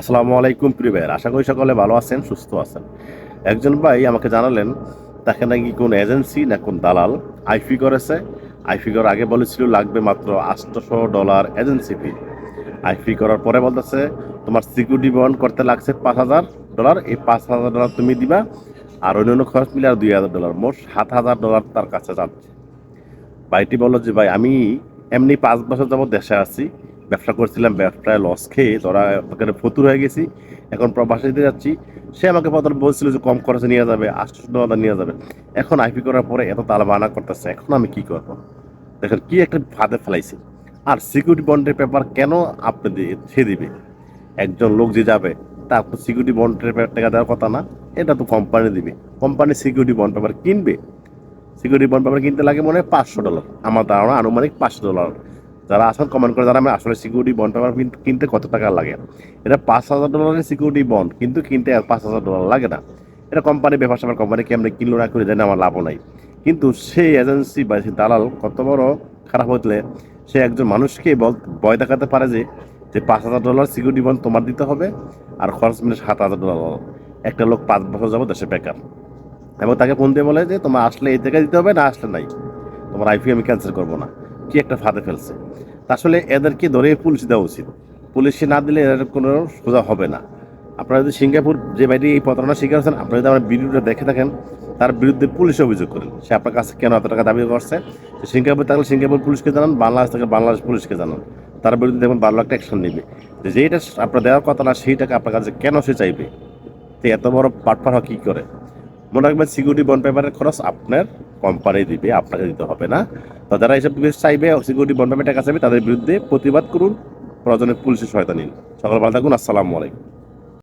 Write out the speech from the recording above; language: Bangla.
আসসালামু আলাইকুম, প্রিয় ভাইয়ের। আশা করি সকলে ভালো আছেন, সুস্থ আছেন। একজন ভাই আমাকে জানালেন, তাকে নাকি কোন এজেন্সি না কোন দালাল আইফি করেছে। আইফি করার আগে বলেছিল, লাগবে মাত্র আটশোশো ডলার এজেন্সি ফি। আইফি করার পরে বলতেছে, তোমার সিকিউরিটি বন্ড করতে লাগছে পাঁচ হাজার ডলার। এই পাঁচ হাজার ডলার তুমি দিবা, আর অন্যান্য খরচ মিলে আর দুই হাজার ডলার। মোট সাত হাজার ডলার তার কাছে যাচ্ছে। ভাইটি বলল যে, ভাই, আমি এমনি পাঁচ বছর যাবত দেশে আছি। ব্যবসা করছিলাম, ব্যবসায় লস খেয়ে তোরা ওখানে ফতুর হয়ে গেছি। এখন প্রবাসে দিতে যাচ্ছি। সে আমাকে প্রথমে বলছিল যে, কম খরচে নিয়ে যাবে, আটশো ডলার নিয়ে যাবে। এখন আইপি করার পরে এত তালবানা করতেছে, এখন আমি কি করব? দেখেন কি একটা ফাঁদে ফেলাইছি। আর সিকিউরিটি বন্ডের পেপার কেন আপনি সে দিবে? একজন লোক যে যাবে, তার তো সিকিউরিটি বন্ডের পেপার টাকা দেওয়ার কথা না, এটা তো কোম্পানি দিবে। কোম্পানি সিকিউরিটি বন্ড পেপার কিনবে? সিকিউরিটি বন্ড পেপার কিনতে লাগে মনে হয় পাঁচশো ডলার আমার ধারণা আনুমানিক পাঁচশো ডলার যারা আসল কমেন্ট করে, যারা আসলে সিকিউরিটি বন্ড পেপার কিনতে কত টাকা লাগে? এটা পাঁচ হাজার ডলারের সিকিউরিটি বন্ড কিন্তু কিনতে পাঁচ হাজার ডলার লাগে না। এটা কোম্পানি ব্যবসা আমার কোম্পানি কেমন কিনলো না করে দেন আমার লাভও নাই। কিন্তু সেই এজেন্সি বা সেই দালাল কত বড় খারাপ হতলে সে একজন মানুষকে বল ভয় দেখাতে পারে যে যে পাঁচ হাজার ডলার সিকিউরিটি বন্ড তোমার দিতে হবে, আর খরচ মিলে সাত হাজার ডলার একটা লোক পাঁচ বছর যাব দেশে বেকার। এবং তাকে ফোন দিয়ে বলে যে, তোমার আসলে এই জায়গায় দিতে হবে, না আসলে নাই। তোমার আইপি আমি ক্যান্সেল করব না। কি একটা ফাঁদে ফেলছে। আসলে এদেরকে ধরে পুলিশ দেওয়া উচিত। পুলিশে না দিলে এদের কোনো সোজা হবে না। আপনারা যদি সিঙ্গাপুর যে বাইরে এই প্রতারণা শিকার হচ্ছেন, আপনারা যদি আমার ভিডিওটা দেখে থাকেন, তার বিরুদ্ধে পুলিশে অভিযোগ করেন। সে আপনার কাছে কেন এত টাকা দাবি করছে? সিঙ্গাপুর থাকলে সিঙ্গাপুর পুলিশকে জানান, বাংলাদেশ থাকলে বাংলাদেশ পুলিশকে জানান। তার বিরুদ্ধে দেখবেন বারো লাখ অ্যাকশন নেবে। যে যেটা আপনার দেওয়ার কথা না, সেই টাকা আপনার কাছে কেন সে চাইবে? তো এত বড় পাটপার কী করে? মনে রাখবেন সিকিউরিটি বন্ড পেপারের খরচ আপনার কোম্পানি দিবে, আপনাকে দিতে হবে না। তো যারা জিনিস চাইবে সিকিউরিটি বন্ড পেপার কাছে তাদের বিরুদ্ধে প্রতিবাদ করুন। প্রয়োজনে পুলিশের সহায়তা নিন। সকল ভালো থাকুন। আসসালামু আলাইকুম।